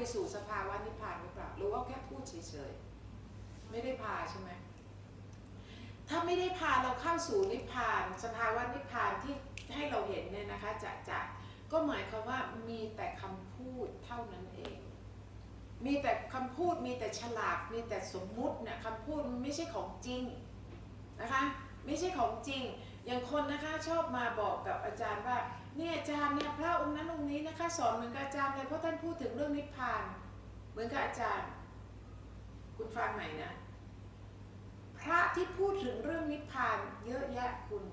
ไปสู่สภาวะนิพพานหรือเปล่าหรือว่าแค่พูดเฉยๆไม่ได้พาใช่ไหมถ้าไม่ได้พาเราเข้าสู่นิพพาน สภาวะนิพพานที่ให้เราเห็นเนี่ยนะคะจะจะก็หมายความว่ามีแต่คำพูดเท่านั้นเอง มีแต่คำพูดมีแต่ฉลากมีแต่สมมุติเนี่ยคำพูดมันไม่ใช่ของจริงนะคะ ไม่ใช่ของจริง อย่างคนนะคะชอบมาบอกกับอาจารย์ว่าเนี่ยอาจารย์เนี่ยพระองค์นั้นองค์นี้นะคะสอนเหมือนกับอาจารย์เลยเพราะท่านพูดถึงเรื่องนิพพาน เหมือนกับอาจารย์ คุณฟังใหม่นะ พระที่พูดถึงเรื่องนิพพานเยอะแยะคุณ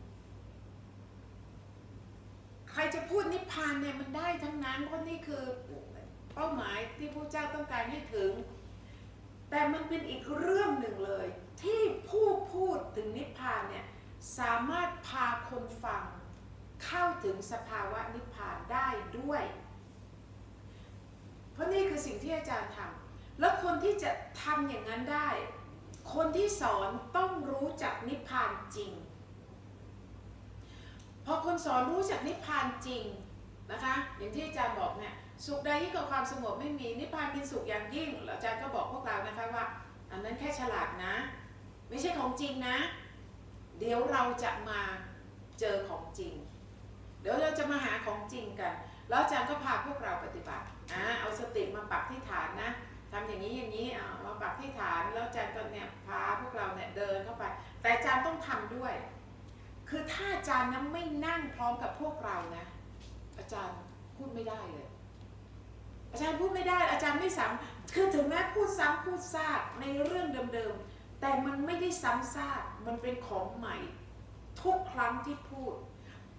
ใครจะพูดนิพพานเนี่ยมันได้ทั้งนั้นเพราะนี่คือเป้าหมายที่พระเจ้าต้องการให้ถึง แต่มันเป็นอีกเรื่องหนึ่งเลย ที่ผู้พูดถึงนิพพานเนี่ยสามารถพาคนฟัง เข้าถึงสภาวะนิพพานได้ด้วย เพราะนี่คือสิ่งที่อาจารย์ทำแล้วคนที่จะทำอย่างนั้นได้ คนที่สอนต้องรู้จักนิพพานจริง พอคนสอนรู้จักนิพพานจริงนะคะ อย่างที่อาจารย์บอกเนี่ยสุขใดยิ่งกว่าความสงบไม่มีนิพพานเป็นสุขอย่างยิ่งแล้วอาจารย์ก็บอกพวกเรานะคะว่า อันนั้นแค่ฉลาดนะ ไม่ใช่ของจริงนะ เดี๋ยวเราจะมาเจอของจริง ดี๋ยวเราจะมาหาของจริงกัน แล้วอาจารย์ก็พาพวกเราปฏิบัติอ่าเอาสติมาปักที่ฐานนะทำอย่างนี้อย่างนี้เอามาปักที่ฐาน แล้วอาจารย์ก็เนี่ยพาพวกเราเนี่ยเดินเข้าไป แต่อาจารย์ต้องทำด้วย คือถ้าอาจารย์นั้นไม่นั่งพร้อมกับพวกเรานะ อาจารย์พูดไม่ได้เลย อาจารย์พูดไม่ได้ อาจารย์ไม่ซ้ำคือถึงแม้พูดซ้ำพูดซากในเรื่องเดิมๆ แต่มันไม่ได้ซ้ำซาก มันเป็นของใหม่ ทุกครั้งที่พูด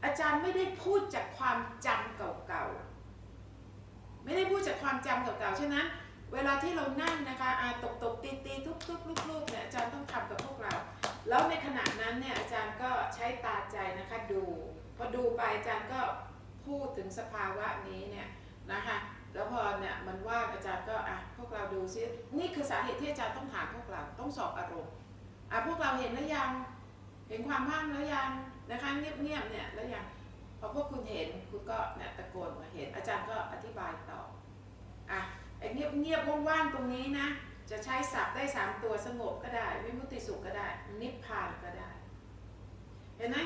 อาจารย์ไม่ได้พูดจากความจำเก่าๆ ไม่ได้พูดจากความจำเก่าๆ ฉะนั้น เวลาที่เรานั่งนะคะอาตกตกตีตีทุบทุบลูกลูกเนี่ยอาจารย์ต้องทำกับพวกเรา แล้วในขณะนั้นเนี่ยอาจารย์ก็ใช้ตาใจนะคะดู พอดูไปอาจารย์ก็พูดถึงสภาวะนี้เนี่ยนะคะแล้วพอเนี่ยมันว่างอาจารย์ก็อะพวกเราดูซินี่คือสาเหตุที่อาจารย์ต้องถามพวกเราต้องสอบอารมณ์อะพวกเราเห็นแล้วยังเห็นความว่างแล้วยัง นะคะเงียบๆเนี่ยแล้วยังพอพวกคุณเห็นคุณก็เนี่ยตะโกนมาเห็น อาจารย์ก็อธิบายต่ออะไอ้เงียบเงียบๆว่างๆตรงนี้นะ จะใช้ศัพท์ได้สามตัวสงบก็ได้วิมุตติสุขก็ได้ นิพพานก็ได้ เห็นไหม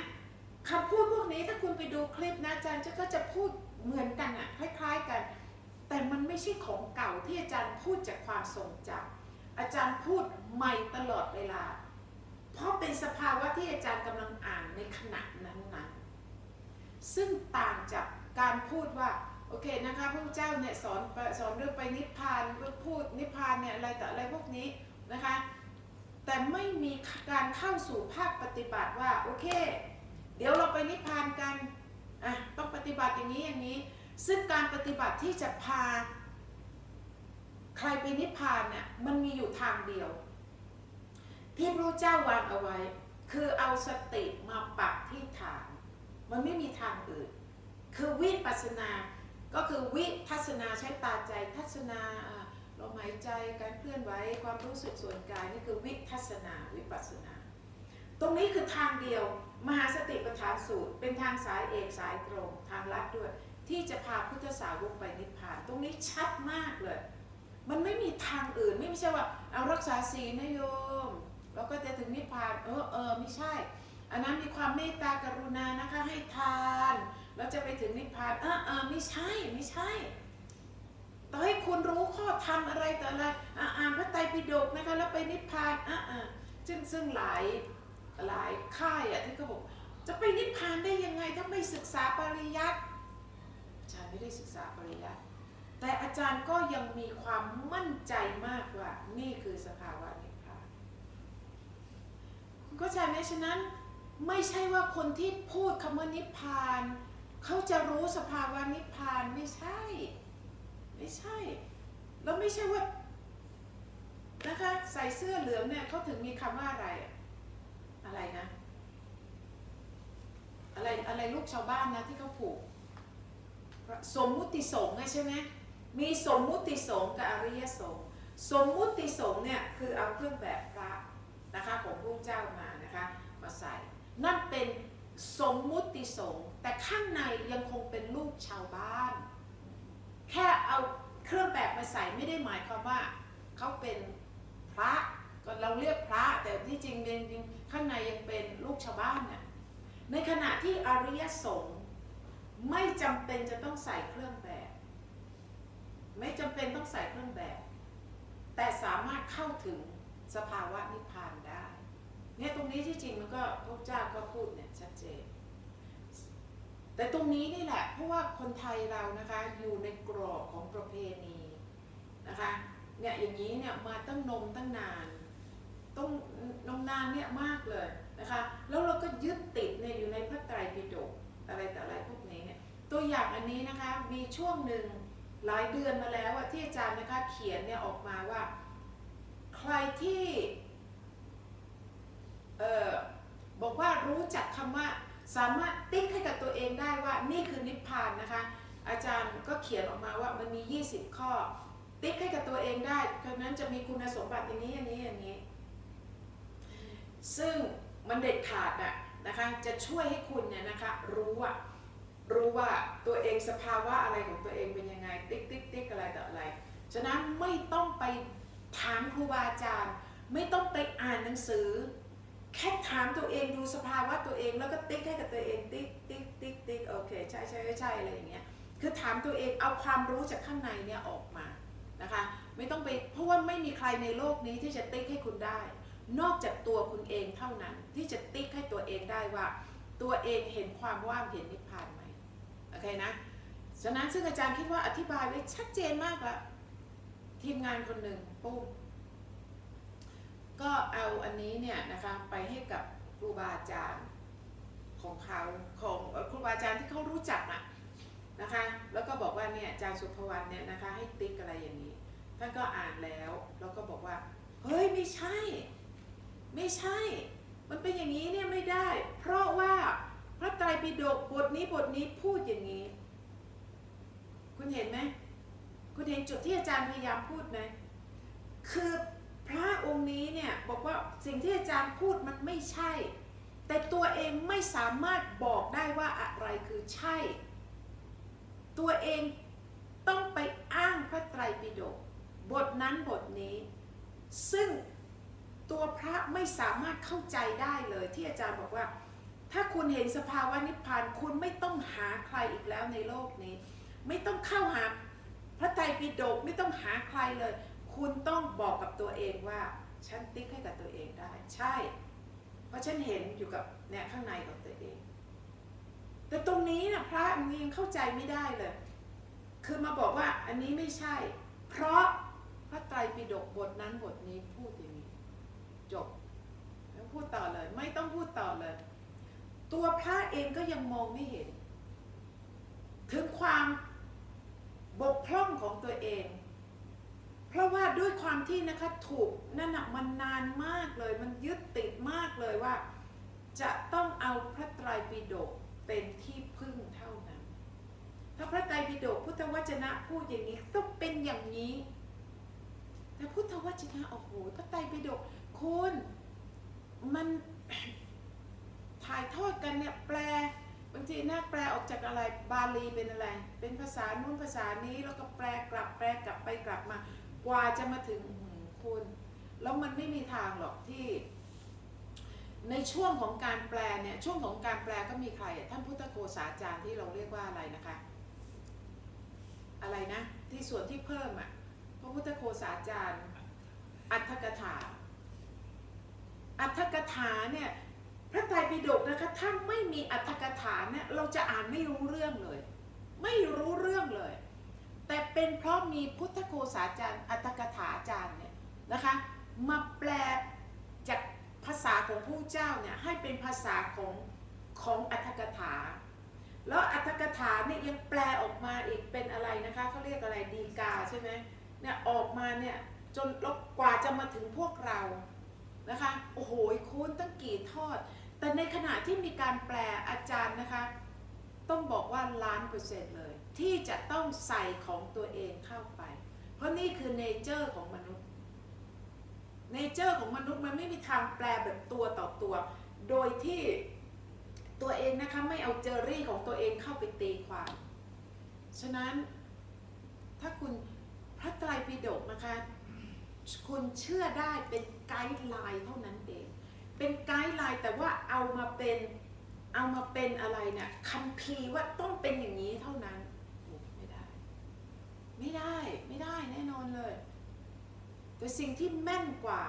คำพูดพวกนี้ถ้าคุณไปดูคลิปนะอาจารย์ก็จะพูดเหมือนกันอะคล้าย ๆกัน แต่มันไม่ใช่ของเก่าที่อาจารย์พูดจากความทรงจำอาจารย์พูดใหม่ตลอดเวลา เพราะเป็นสภาวะที่อาจารย์กำลังอ่านในขณะนั้นๆซึ่งต่างจากการพูดว่าโอเคนะคะพระเจ้าเนี่ยสอนสอนเรื่องไปนิพพานพูดนิพพานเนี่ยอะไรแต่ออะไรพวกนี้นะคะแต่ไม่มีการเข้าสู่ภาคปฏิบัติว่าโอเค เดี๋ยวเราไปนิพพานกันอะต้องปฏิบัติอย่างนี้อย่างนี้ ซึ่งการปฏิบัติที่จะพา ใครไปนิพพานเนี่ยมันมีอยู่ทางเดียว ที่พระเจ้าวางเอาไว้ คือเอาสติมาปักที่ฐาน มันไม่มีทางอื่น คือวิปัสนา ก็คือวิทัศนาใช้ตาใจทัศนาอ่าลมหายใจการเคลื่อนไหวความรู้สึกส่วนกายนี่คือวิทัศนาวิปัสสนา ตรงนี้คือทางเดียว มหาสติปัฏฐานสูตร เป็นทางสายเอกสายตรง ทางลัดด้วย ที่จะพาพุทธสาวกไปนิพพาน ตรงนี้ชัดมากเลย มันไม่มีทางอื่นไม่ใช่ว่าเอารักษาศีลนะโยม แล้วก็จะถึงนิพพานเออเออไม่ใช่ อันนั้นมีความเมตตากรุณานะคะให้ทานแล้วจะไปถึงนิพพานเออเออไม่ใช่ไม่ใช่ต่อให้คุณรู้ข้อธรรมอะไรแต่อะไรอ่านพระไตรปิฎกนะคะแล้วไปนิพพานอะอะซึ่งซึ่งหลายหลายค่ายอะที่เขาบอกจะไปนิพพานได้ยังไงถ้าไม่ศึกษาปริยัติอาจารย์ไม่ได้ศึกษาปริยัติแต่อาจารย์ก็ยังมีความมั่นใจมากว่านี่คือสภาวะนิพพานคุณ เข้าใจไหมฉะนั้นไม่ใช่ว่าคนที่พูดคำว่านิพพาน เขาจะรู้สภาวะนิพพานไม่ใช่ ไม่ใช่ แล้วไม่ใช่ว่านะคะใส่เสื้อเหลืองเนี่ยเขาถึงมีคำว่าอะไร อะไรนะ อะไรอะไรลูกชาวบ้านนะที่เขาผูก สมมุติสงฆ์ใช่ไหมมีสมมุติสงฆ์กับอริยสงฆ์สมมุติสงฆ์เนี่ยคือเอาเครื่องแบบพระนะคะของพระเจ้ามา นะคะมาใส่ นั่นเป็นสมมุติสงฆ์แต่ข้างในยังคงเป็นลูกชาวบ้าน แค่เอาเครื่องแบบมาใส่ไม่ได้หมายความว่าเขาเป็นพระก็เราเรียกพระแต่ที่จริงจริงข้างในยังเป็นลูกชาวบ้านน่ะในขณะที่อริยสงฆ์ไม่จำเป็นจะต้องใส่เครื่องแบบ ไม่จำเป็นต้องใส่เครื่องแบบ แต่สามารถเข้าถึงสภาวะนิพพานได้ เนี่ยตรงนี้ที่จริงมันก็พระเจ้าก็พูดเนี่ยชัดเจน แต่ตรงนี้นี่แหละ เพราะว่าคนไทยเรานะคะอยู่ในกรอบของประเพณีนะคะเนี่ยอย่างนี้เนี่ยมาตั้งนมตั้งนานต้องนมนานเนี่ยมากเลยนะคะ แล้วเราก็ยึดติดเนี่ยอยู่ในพระไตรปิฎกอะไรแต่อะไรพวกนี้เนี่ยตัวอย่างอันนี้นะคะมีช่วงหนึ่งหลายเดือนมาแล้วที่อาจารย์นะคะเขียนเนี่ยออกมาว่า ใครที่ ออบอกว่ารู้จักคำว่าสามารถติ๊กให้กับตัวเองได้ว่านี่คือนิพพานนะคะ อาจารย์ก็เขียนออกมาว่ามันมี 20 ข้อ ติ๊กให้กับตัวเองได้เพราะนั้นจะมีคุณสมบัติอย่างนี้อย่างนี้อย่างนี้ ซึ่งมันเด็ดขาดอะนะคะจะช่วยให้คุณเนี่ยนะคะรู้ว่ารู้ว่าตัวเองสภาวะอะไรของตัวเองเป็นยังไง ติ๊กติ๊กติ๊กอะไรต่ออะไรฉะนั้นไม่ต้องไปถามครูบาอาจารย์ ไม่ต้องไปอ่านหนังสือ แค่ถามตัวเองดูสภาวะตัวเองแล้วก็ติ๊กให้กับตัวเองติ๊กติ๊กติ๊กติ๊กโอเคใช่ใช่ใช่ใช่อะไรอย่างเงี้ยคือถามตัวเองเอาความรู้จากข้างในเนี่ยออกมานะคะไม่ต้องไปเพราะว่าไม่มีใครในโลกนี้ที่จะติ๊กให้คุณได้ นอกจากตัวคุณเองเท่านั้นที่จะติ๊กให้ตัวเองได้ว่า ตัวเองเห็นความว่างเห็นนิพพานไหมโอเคนะฉะนั้นซึ่งอาจารย์คิดว่าอธิบายไว้ชัดเจนมากแล้วทีมงานคนหนึ่งปุ๊บ ก็เอาอันนี้เนี่ยนะคะไปให้กับครูบาอาจารย์ของเขาของครูบาอาจารย์ที่เขารู้จักอะนะคะ แล้วก็บอกว่าเนี่ยอาจารย์สุภวรรณเนี่ยนะคะให้ติ๊กอะไรอย่างนี้ท่านก็อ่านแล้วแล้วก็บอกว่าเฮ้ยไม่ใช่ ไม่ใช่ มันเป็นอย่างนี้เนี่ยไม่ได้ เพราะว่าพระไตรปิฎกบทนี้บทนี้พูดอย่างนี้ คุณเห็นไหมคุณเห็นจุดที่อาจารย์พยายามพูดไหมคือ พระองค์นี้เนี่ยบอกว่าสิ่งที่อาจารย์พูดมันไม่ใช่ แต่ตัวเองไม่สามารถบอกได้ว่าอะไรคือใช่ ตัวเองต้องไปอ้างพระไตรปิฎกบทนั้นบทนี้ ซึ่งตัวพระไม่สามารถเข้าใจได้เลยที่อาจารย์บอกว่า ถ้าคุณเห็นสภาวะนิพพานคุณไม่ต้องหาใครอีกแล้วในโลกนี้ ไม่ต้องเข้าหาพระไตรปิฎกไม่ต้องหาใครเลย คุณต้องบอกกับตัวเองว่า ฉันติ๊กให้กับตัวเองได้ ใช่ เพราะฉันเห็นอยู่กับเนี่ยข้างในของตัวเอง แต่ตรงนี้นะพระมึงยังเข้าใจไม่ได้เลย คือมาบอกว่าอันนี้ไม่ใช่ เพราะพระไตรปิฎกบทนั้นบทนี้พูดอย่างนี้ จบแล้วพูดต่อเลย ไม่ต้องพูดต่อเลย ตัวพระเองก็ยังมองไม่เห็น ถึงความบกพร่องของตัวเอง เพราะว่าด้วยความที่นะคะถูกนั่นนะมันนานมากเลย มันยึดติดมากเลยว่า จะต้องเอาพระไตรปิฎกเป็นที่พึ่งเท่านั้น ถ้าพระไตรปิฎกพุทธวจนะพูดอย่างนี้ต้องเป็นอย่างนี้ แต่พุทธวจนะโอ้โหพระไตรปิฎกคุณมันถ่ายทอดกันเนี่ยแปลบางทีนะแปลออกจากอะไรบาลีเป็นอะไร เป็นภาษานู้นภาษานี้แล้วก็แปลกลับแปลกลับไปกลับมา กว่าจะมาถึงคุณแล้วมันไม่มีทางหรอกที่ ในช่วงของการแปลเนี่ยช่วงของการแปลก็มีใครท่านพุทธโฆษาจารย์ที่เราเรียกว่าอะไรนะคะ อะไรนะ ที่ส่วนที่เพิ่มอะพระพุทธโฆษาจารย์ อัตถกถา อัตถกถาเนี่ยพระไตรปิฎกนะคะถ้าไม่มีอัตถกถาเนี่ยเราจะอ่านไม่รู้เรื่องเลย ไม่รู้เรื่องเลย แต่เป็นเพราะมีพุทธโฆษาจารย์อัตถกถาจารย์เนี่ยนะคะมาแปลจากภาษาของผู้เจ้าเนี่ยให้เป็นภาษาของของอัตถกถา แล้วอัตถกถาเนี่ยยังแปลออกมาอีกเป็นอะไรนะคะเขาเรียกอะไรดีกาใช่ไหมเนี่ยออกมาเนี่ยจนล้วกว่าจะมาถึงพวกเรานะคะโอ้โหคุณตั้งกี่ทอด แต่ในขณะที่มีการแปลอาจารย์นะคะ ต้องบอกว่าล้านเปอร์เซ็นต์เลย ที่จะต้องใส่ของตัวเองเข้าไป เพราะนี่คือเนเจอร์ของมนุษย์เนเจอร์ของมนุษย์มันไม่มีทางแปลแบบตัวต่อตัว โดยที่ตัวเองนะคะไม่เอาเจอรี่ของตัวเองเข้าไปตีความ ฉะนั้นถ้าคุณพระไตรปิฎกนะคะคุณเชื่อได้เป็นไกด์ไลน์เท่านั้นเอง เป็นไกด์ไลน์แต่ว่าเอามาเป็น เอามาเป็นอะไรเนี่ยคัมภีร์ว่าต้องเป็นอย่างนี้เท่านั้นไม่ได้ ไม่ได้ไม่ได้แน่นอนเลย แต่สิ่งที่แม่นกว่า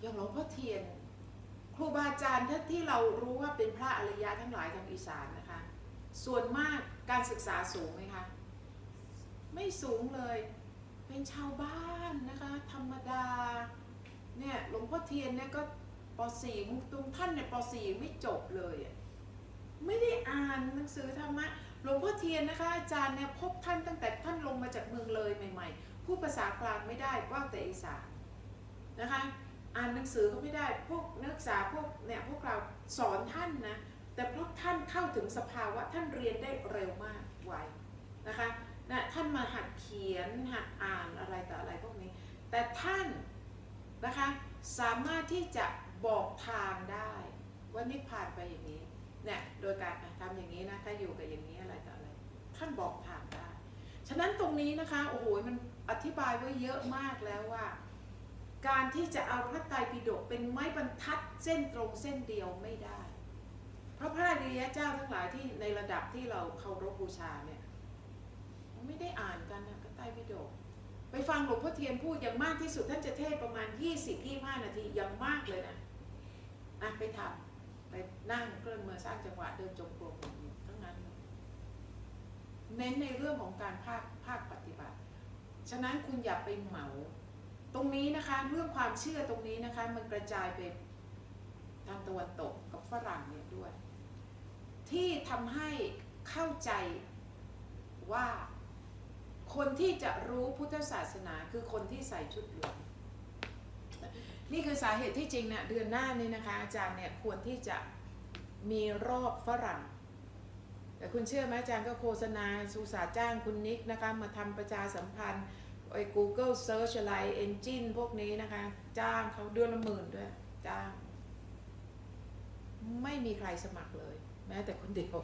อย่างหลวงพ่อเทียน ครูบาอาจารย์ที่เรารู้ว่าเป็นพระอริยะทั้งหลายทางอีสานนะคะ ส่วนมากการศึกษาสูงไหมคะไม่สูงเลย เป็นชาวบ้านนะคะ ธรรมดาเนี่ยหลวงพ่อเทียนเนี่ยก็ ป .4 มุกตุงท่านเนี่ยป .4 ไม่จบเลยอะไม่ได้อ่านหนังสือธรรมะหลวงพ่อเทียนนะคะอาจารย์เนี่ยพบท่านตั้งแต่ท่านลงมาจากเมืองเลยใหม่ๆพูดภาษากลางไม่ได้ว่าแต่อีสานนะคะอ่านหนังสือก็ไม่ได้พวกนักศึกษาพวกเนี่ยพวกเราสอนท่านนะแต่เพราะท่านเข้าถึงสภาวะท่านเรียนได้เร็วมากไวนะคะนะท่านมาหัดเขียนหัดอ่านอะไรต่ออะไรพวกนี้ แต่ท่านนะคะสามารถที่จะ บอกทางได้ว่านิพพานไปอย่างนี้เนี่ยโดยการทำอย่างนี้นะถ้าอยู่กับอย่างนี้อะไรต่ออะไรท่านบอกทางได้ ฉะนั้นตรงนี้นะคะโอ้โหมันอธิบายไว้เยอะมากแล้วว่า การที่จะเอาพระไตรปิฎกเป็นไม้บรรทัดเส้นตรงเส้นเดียวไม่ได้ เพราะพระอริยเจ้าทั้งหลายที่ในระดับที่เราเคารพบูชาเนี่ยไม่ได้อ่านกันนะพระไตรปิฎกไปฟังหลวงพ่อเทียนพูดอย่างมากที่สุดท่านจะเทศประมาณ 20-25 นาทีอย่างมากเลยนะ อะไปทำไปนั่งเคลื่อนมือสร้างจังหวะเดินจงกรมอยู่ทั้งนั้นเลยเน้นในเรื่องของการภาคภาคปฏิบัติ ฉะนั้นคุณอย่าไปเหมา ตรงนี้นะคะเรื่องความเชื่อตรงนี้นะคะ มันกระจายไปทางตะวันตกกับฝรั่งเนี่ยด้วย ที่ทำให้เข้าใจว่าคนที่จะรู้พุทธศาสนาคือคนที่ใส่ชุดเหลือง นี่คือสาเหตุที่จริงเนะ่ยเดือนหน้านี้นะคะ อาจารย์เนี่ยควรที่จะมีรอบฝรั่ง แต่คุณเชื่อไหมอาจารย์ก็โฆษณาสุสาจ้างคุณนิกนะคะมาทำประชาสัมพันธ์ไอ้ Google Search อะไร Engine พวกนี้นะคะ จ้างเขาเดือนละหมื่นด้วย จ้าง ไม่มีใครสมัครเลย แม้แต่คนเดียว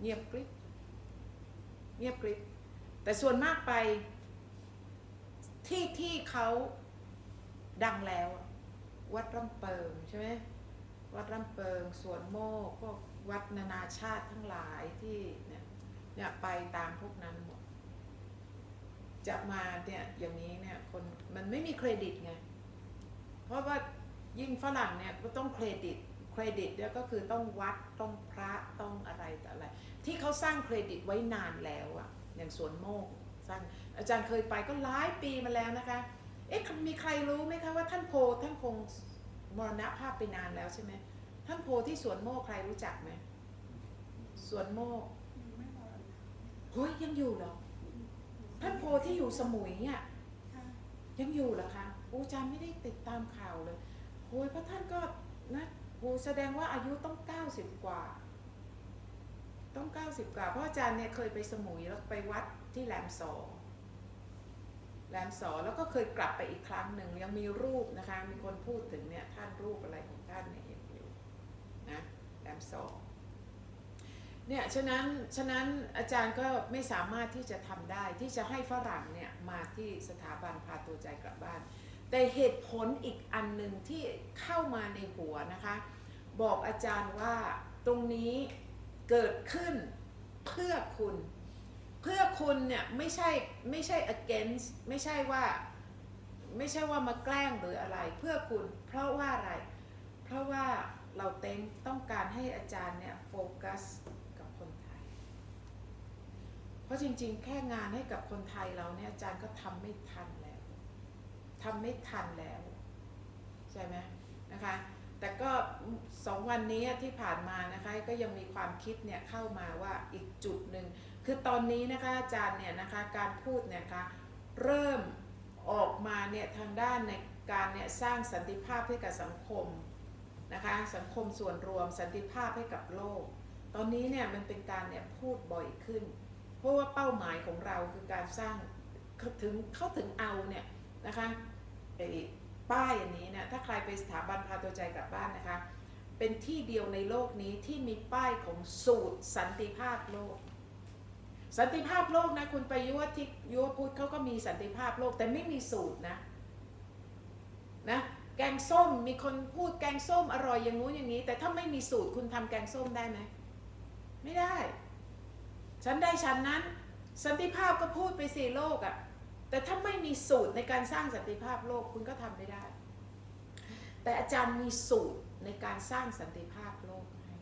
เงียบกริบเงียบกริบแต่ส่วนมากไปที่ที่เขา ดังแล้ว วัดลำเปิงใช่ไหมวัดลำเปิงสวนโมกพวกวัดนานาชาติทั้งหลายที่เนี่ยเนี่ยไปตามพวกนั้นหมดจะมาเนี่ยอย่างนี้เนี่ยคนมันไม่มีเครดิตไงเพราะว่ายิ่งฝรั่งเนี่ยก็ต้องเครดิตเครดิตเนี่ยก็คือต้องวัดต้องพระต้องอะไรต่ออะไร ที่เขาสร้างเครดิตไว้นานแล้วอะอย่างสวนโมกสร้างอาจารย์เคยไปก็หลายปีมาแล้วนะคะ เอ๊ะมีใครรู้ไหมคะว่าท่านโพท่านคงมรณภาพไปนานแล้วใช่ไหมท่านโพที่สวนโมกใครรู้จักไหมสวนโมกเฮ้ยยังอยู่เหรอท่านโพที่อยู่สมุยอะยังอยู่เหรอคะโอ้อาจารย์ไม่ได้ติดตามข่าวเลยโอ้ยพระท่านก็นะโอ้แสดงว่าอายุต้องเก้าสิบกว่า ต้องเก้าสิบกว่าเพราะอาจารย์เนี่ยเคยไปสมุยแล้วไปวัดที่แหลมสอ แหลมสอแล้วก็เคยกลับไปอีกครั้งหนึ่งยังมีรูปนะคะ มีคนพูดถึงเนี่ยท่านรูปอะไรของท่านเนี่ยเห็นอยู่นะแหลมสอเนี่ยฉะนั้นฉะนั้นอาจารย์ก็ไม่สามารถที่จะทำได้ที่จะให้ฝรั่งเนี่ยมาที่สถาบันพาตัวใจกลับบ้าน แต่เหตุผลอีกอันหนึ่งที่เข้ามาในหัวนะคะ บอกอาจารย์ว่าตรงนี้เกิดขึ้นเพื่อคุณ เพื่อคุณเนี่ยไม่ใช่ไม่ใช่ against ไม่ใช่ว่าไม่ใช่ว่ามาแกล้งหรืออะไร เพื่อคุณเพราะว่าอะไร เพราะว่าเราเต็งต้องการให้อาจารย์เนี่ยโฟกัสกับคนไทย เพราะจริงๆ แค่งานให้กับคนไทยเราเนี่ยอาจารย์ก็ทำไม่ทันแล้วทำไม่ทันแล้ว ใช่ไหมนะคะแต่ก็สองวันนี้ที่ผ่านมานะคะก็ยังมีความคิดเนี่ยเข้ามาว่าอีกจุดหนึ่ง คือตอนนี้นะคะอาจารย์เนี่ยนะคะการพูดเนี่ยคะเริ่มออกมาเนี่ยทางด้านในการเนี่ยสร้างสันติภาพให้กับสังคมนะคะสังคมส่วนรวมสันติภาพให้กับโลก ตอนนี้เนี่ยมันเป็นการเนี่ยพูดบ่อยขึ้น เพราะว่าเป้าหมายของเราคือการสร้างถึงเข้าถึงเอาเนี่ยนะคะไอ้ป้ายอันนี้เนี่ยถ้าใครไปสถาบันพาตัวใจกลับบ้านนะคะ เป็นที่เดียวในโลกนี้ที่มีป้ายของสูตรสันติภาพโลก สันติภาพโลกนะ คุณไปยุวทิยุวพุทธเขาก็มีสันติภาพโลกแต่ไม่มีสูตรนะนะแกงส้มมีคนพูดแกงส้มอร่อยอย่างงู้นอย่างนี้ แต่ถ้าไม่มีสูตรคุณทำแกงส้มได้ไหมไม่ได้ ฉันได้ฉันนั้น สันติภาพก็พูดไปสี่โลกอะ่ะแต่ถ้าไม่มีสูตรในการสร้างสันติภาพโลกคุณก็ทำไม่ได้ แต่อาจารย์มีสูตรในการสร้างสันติภาพโลกให้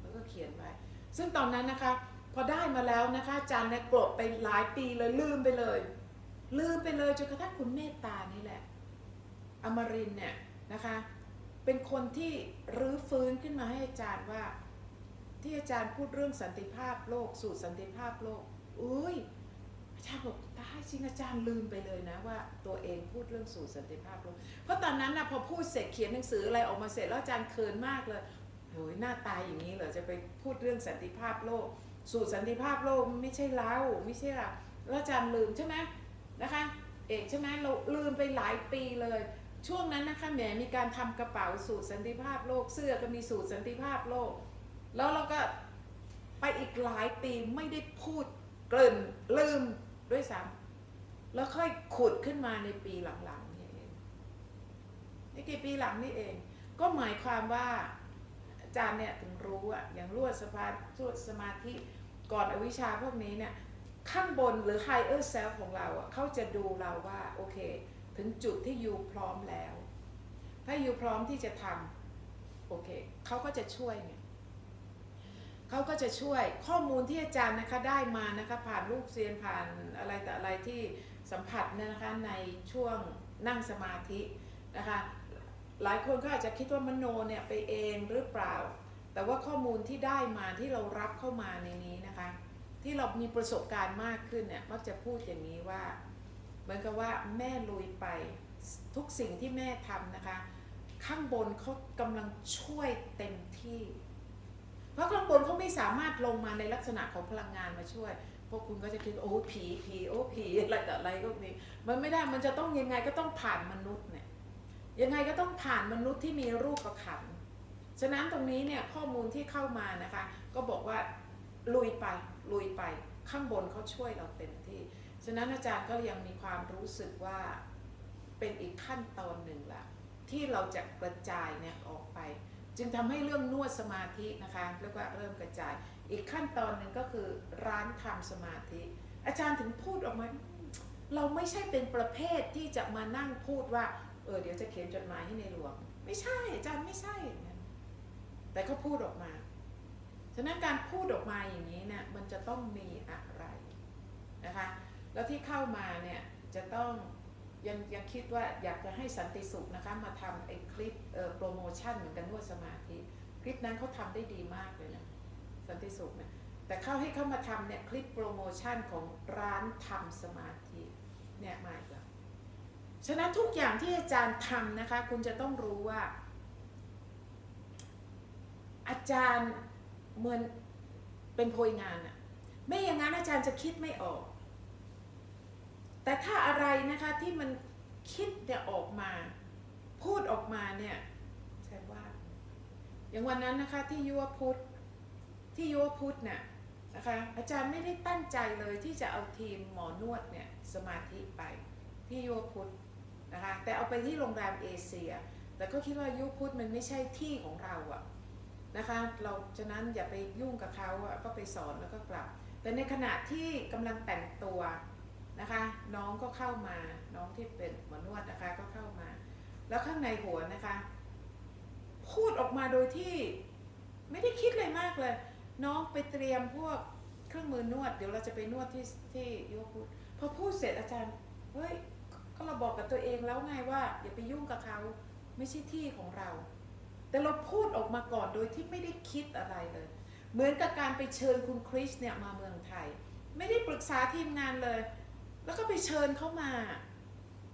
แล้วก็เขียนไว้ ซึ่งตอนนั้นนะคะ พอได้มาแล้วนะคะอาจารย์เนี่ยกลบไปหลายปีเลยลืมไปเลย ลืมไปเลยจนกระทั่งคุณเมตตานี่แหละ อมรินเนี่ยนะคะ เป็นคนที่รื้อฟื้นขึ้นมาให้อาจารย์ว่า ที่อาจารย์พูดเรื่องสันติภาพโลกสูตรสันติภาพโลกอุ้ยอาจารย์บอกตายจริงอาจารย์ลืมไปเลยนะว่า ตัวเองพูดเรื่องสูตรสันติภาพโลกเพราะตอนนั้นนะพอพูดเสร็จเขียนหนังสืออะไรออกมาเสร็จแล้วอาจารย์เคินมากเลยโอ้ยหน้าตายอย่างนี้เหรอจะไปพูดเรื่องสันติภาพโลก สูตรสันติภาพโลกไม่ใช่เราไม่ใช่เราแล้วอาจารย์ลืมใช่ไหมนะคะ เอกใช่ไหมเราลืมไปหลายปีเลย ช่วงนั้นนะคะแหมมีการทำกระเป๋าสูตรสันติภาพโลกเสื้อก็มีสูตรสันติภาพโลก แล้วเราก็ไปอีกหลายปีไม่ได้พูดเกริ่นลืมด้วยซ้ำแล้วค่อยขุดขึ้นมาในปีหลังๆนี่เองนี่กี่ปีหลังนี่เอง ก็หมายความว่า จารย์เนี่ยถึงรู้อะอย่างรวดสภาสวดสมาธิก่อนอวิชชาพวกนี้เนี่ยข้างบนหรือ higher self ของเราอะเขาจะดูเราว่าโอเค ถึงจุดที่ยูพร้อมแล้ว ถ้ายูพร้อมที่จะทำโอเคเขาก็จะช่วยไงเขาก็จะช่วยข้อมูลที่อาจารย์นะคะได้มานะคะผ่านลูกเรียนผ่านอะไรแต่อะไรที่สัมผัสเนี่ยนะคะในช่วงนั่งสมาธินะคะ หลายคนก็อาจจะคิดว่ามโนเนี่ยไปเองหรือเปล่า แต่ว่าข้อมูลที่ได้มาที่เรารับเข้ามาในนี้นะคะ ที่เรามีประสบการณ์มากขึ้นเนี่ยมักจะพูดอย่างนี้ว่า เหมือนกับว่าแม่ลุยไปทุกสิ่งที่แม่ทำนะคะ ข้างบนเขากำลังช่วยเต็มที่ เพราะข้างบนเขาไม่สามารถลงมาในลักษณะของพลังงานมาช่วยพวกคุณก็จะคิดโอ้ผีผีโอ้ผีอะไรแต่อะไรพวกนี้มันไม่ได้มันจะต้องยังไงก็ต้องผ่านมนุษย์เนี่ย ยังไงก็ต้องผ่านมนุษย์ที่มีรูปประขันฉะนั้นตรงนี้เนี่ยข้อมูลที่เข้ามานะคะ ก็บอกว่าลุยไปลุยไปข้างบนเขาช่วยเราเต็มที่ ฉะนั้นอาจารย์ก็ยังมีความรู้สึกว่าเป็นอีกขั้นตอนหนึ่งละที่เราจะกระจายเนี่ยออกไป จึงทำให้เรื่องนวดสมาธินะคะเรียกว่าเริ่มกระจาย อีกขั้นตอนหนึ่งก็คือร้านทำสมาธิ อาจารย์ถึงพูดออกมา เราไม่ใช่เป็นประเภทที่จะมานั่งพูดว่า เออเดี๋ยวจะเขียนจดหมายให้ในหลวง ไม่ใช่อาจารย์ไม่ใช่อย่างนั้นแต่เขาพูดออกมา ฉะนั้นการพูดออกมาอย่างนี้เนี่ยมันจะต้องมีอะไรนะคะ แล้วที่เข้ามาเนี่ยจะต้องยังยังคิดว่าอยากจะให้สันติสุขนะคะมาทำไอ้คลิปเอ่อโปรโมชั่นเหมือนกันนวดสมาธิ คลิปนั้นเขาทำได้ดีมากเลยนะสันติสุขเนี่ยแต่เข้าให้เข้ามาทำเนี่ยคลิปโปรโมชั่นของร้านทำสมาธิเนี่ยมาอีก ฉะนั้นทุกอย่างที่อาจารย์ทำนะคะ คุณจะต้องรู้ว่า อาจารย์เหมือนเป็นโพยงานอะไม่อย่างนั้นอาจารย์จะคิดไม่ออก แต่ถ้าอะไรนะคะที่มันคิดเนี่ยออกมา พูดออกมาเนี่ยแสดงว่า อย่างวันนั้นนะคะที่ยุวพุทธที่ยุวพุทธเนี่ยนะคะอาจารย์ไม่ได้ตั้งใจเลยที่จะเอาทีมหมอนวดเนี่ยสมาธิไปที่ยุวพุทธ นะคะแต่เอาไปที่โรงแรมเอเชีย แต่ก็คิดว่ายุคพุทธมันไม่ใช่ที่ของเราอะนะคะเราฉะนั้นอย่าไปยุ่งกับเขาอะก็ไปสอนแล้วก็กลับ แต่ในขณะที่กำลังแต่งตัวนะคะ น้องก็เข้ามาน้องที่เป็นหมอนวดนะคะก็เข้ามา แล้วข้างในหัวนะคะ พูดออกมาโดยที่ไม่ได้คิดเลยมากเลย น้องไปเตรียมพวกเครื่องมือนวด เดี๋ยวเราจะไปนวดที่ที่ยุคพุทธพอพูดเสร็จอาจารย์เฮ้ย ก็เราบอกกับตัวเองแล้วไงว่าอย่าไปยุ่งกับเขาไม่ใช่ที่ของเรา แต่เราพูดออกมาก่อนโดยที่ไม่ได้คิดอะไรเลย เหมือนกับการไปเชิญคุณคริสเนี่ยมาเมืองไทย ไม่ได้ปรึกษาทีมงานเลย แล้วก็ไปเชิญเขามา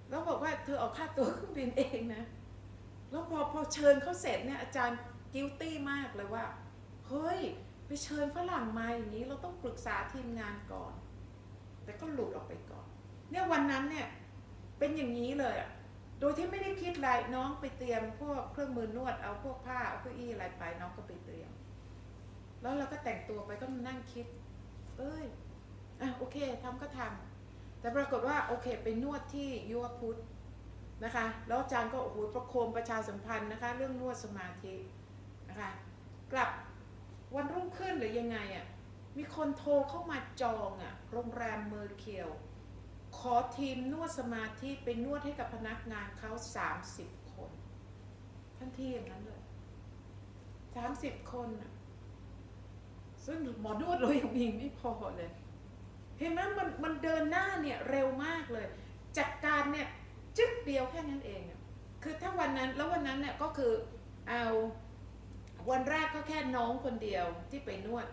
แล้วบอกว่าเธอออกค่าตัวเครื่องบินเองนะ แล้วพอพอเชิญเขาเสร็จเนี่ยอาจารย์กิลตี้มากเลยว่า เฮ้ย ไปเชิญฝรั่งมาอย่างนี้เราต้องปรึกษาทีมงานก่อน แต่ก็หลุดออกไปก่อน เนี่ยวันนั้นเนี่ย เป็นอย่างนี้เลยอะโดยที่ไม่ได้คิดอะไรน้องไปเตรียมพวกเครื่องมือนวดเอาพวกผ้าเอาเก้าอี้อะไรไปน้องก็ไปเตรียม แล้วเราก็แต่งตัวไปก็นั่งคิด เอ้ยอะเคทำก็ทำแต่ปรากฏว่าโอเคไปนวดที่ยุวพุทธนะคะ แล้วอาจารย์ก็โอ้โหประโคมประชาสัมพันธ์นะคะ เรื่องนวดสมาธินะคะ กลับวันรุ่งขึ้นหรือยังไงอะ่ะมีคนโทรเข้ามาจองอะ่ะโรงแรมเมอร์เคียว ขอทีมนวดสมาธิไปนวดให้กับพนักงานเขา30คนทันทีอย่างนั้นเลย30คนน่ะซึ่งหมอนวดเรายังมีไม่พอเลยเห็นไหมมันมันเดินหน้าเนี่ยเร็วมากเลย จัดการเนี่ยจึ๊กเดียวแค่นั้นเอง คือถ้าวันนั้นแล้ววันนั้นเนี่ยก็คือเอาวันแรกก็แค่น้องคนเดียวที่ไปนวด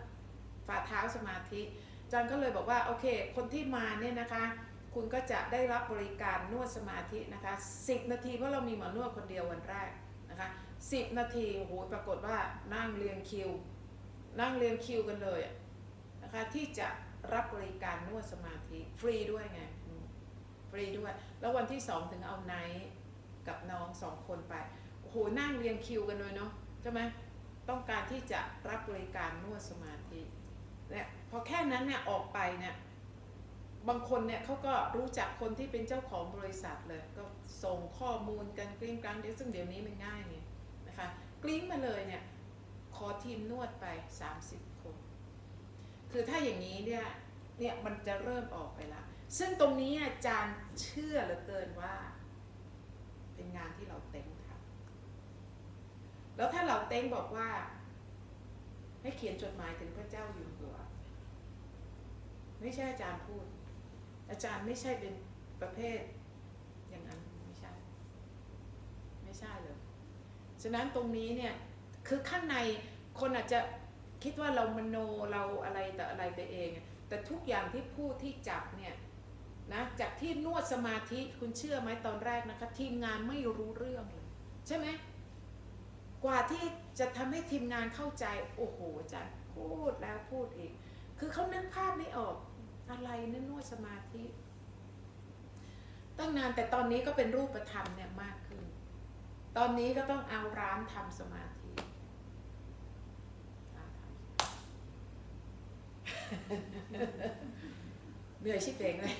ฝ่าเท้าสมาธิจารย์ก็เลยบอกว่าโอเค คนที่มาเนี่ยนะคะ คุณก็จะได้รับบริการนวดสมาธินะคะ 10 นาทีเพราะเรามีหมอนวดคนเดียววันแรกนะคะ 10 นาทีโอ้โหปรากฏว่านั่งเรียงคิว นั่งเรียงคิวกันเลยนะคะที่จะรับบริการนวดสมาธิฟรีด้วยไงฟรีด้วย แล้ววันที่สองถึงเอาไนท์กับน้องสองคนไปโอ้โหนั่งเรียงคิวกันเลยเนาะใช่ไหมต้องการที่จะรับบริการนวดสมาธิเนี่ยพอแค่นั้นเนี่ยออกไปเนี่ย บางคนเนี่ยเขาก็รู้จักคนที่เป็นเจ้าของบริษัทเลย ก็ส่งข้อมูลกันกลิ้งกลางเดี๋ยวซึ่งเดี๋ยวนี้มันง่ายไงนะคะกลิ้งมาเลยเนี่ยขอทีมนวดไป 30 คน คือถ้าอย่างนี้เนี่ยเนี่ยมันจะเริ่มออกไปละซึ่งตรงนี้อาจารย์เชื่อเหลือเกินว่า เป็นงานที่เราเต็งทำแล้วถ้าเราเต็งบอกว่า ให้เขียนจดหมายถึงพระเจ้าอยู่หัว ไม่ใช่อาจารย์พูด อาจารย์ไม่ใช่เป็นประเภท อย่างนั้นไม่ใช่ ไม่ใช่เลยฉะนั้นตรงนี้เนี่ยคือข้างในคนอาจจะคิดว่าเรามโนเราอะไรแต่อะไรไปเอง แต่ทุกอย่างที่พูดที่จับเนี่ยนะจากที่นวดสมาธิคุณเชื่อไหมตอนแรกนะคะ ทีมงานไม่รู้เรื่องเลยใช่ไหมกว่าที่จะทำให้ทีมงานเข้าใจ โอ้โหอาจารย์พูดแล้วพูดอีก คือเขานึกภาพไม่ออก อะไรนั่นนวดสมาธิ ตั้งนานแต่ตอนนี้ก็เป็นรูปธรรมเนี่ยมากขึ้น ตอนนี้ก็ต้องเอาร้านทำสมาธิเหนื่อยชิบเองเลย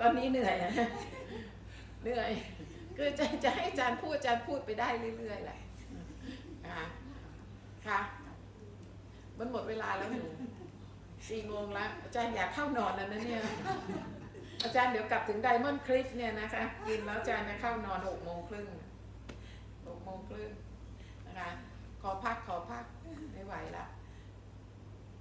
ตอนนี้เหนื่อยนะเหนื่อยคือจะจะให้อาจารย์พูดอาจารย์พูดไปได้เรื่อยๆแหละนะคะค่ะมันหมดเวลาแล้วหนู สี่โมงแล้วอาจารย์อยากเข้านอนแล้วนะเนี่ย อาจารย์เดี๋ยวกลับถึงไดมอนด์คลิฟเนี่ยนะคะกินแล้วอาจารย์จะเข้านอนหกโมงครึ่งหกโมงครึ่งนะคะขอพักขอพักไม่ไหวละ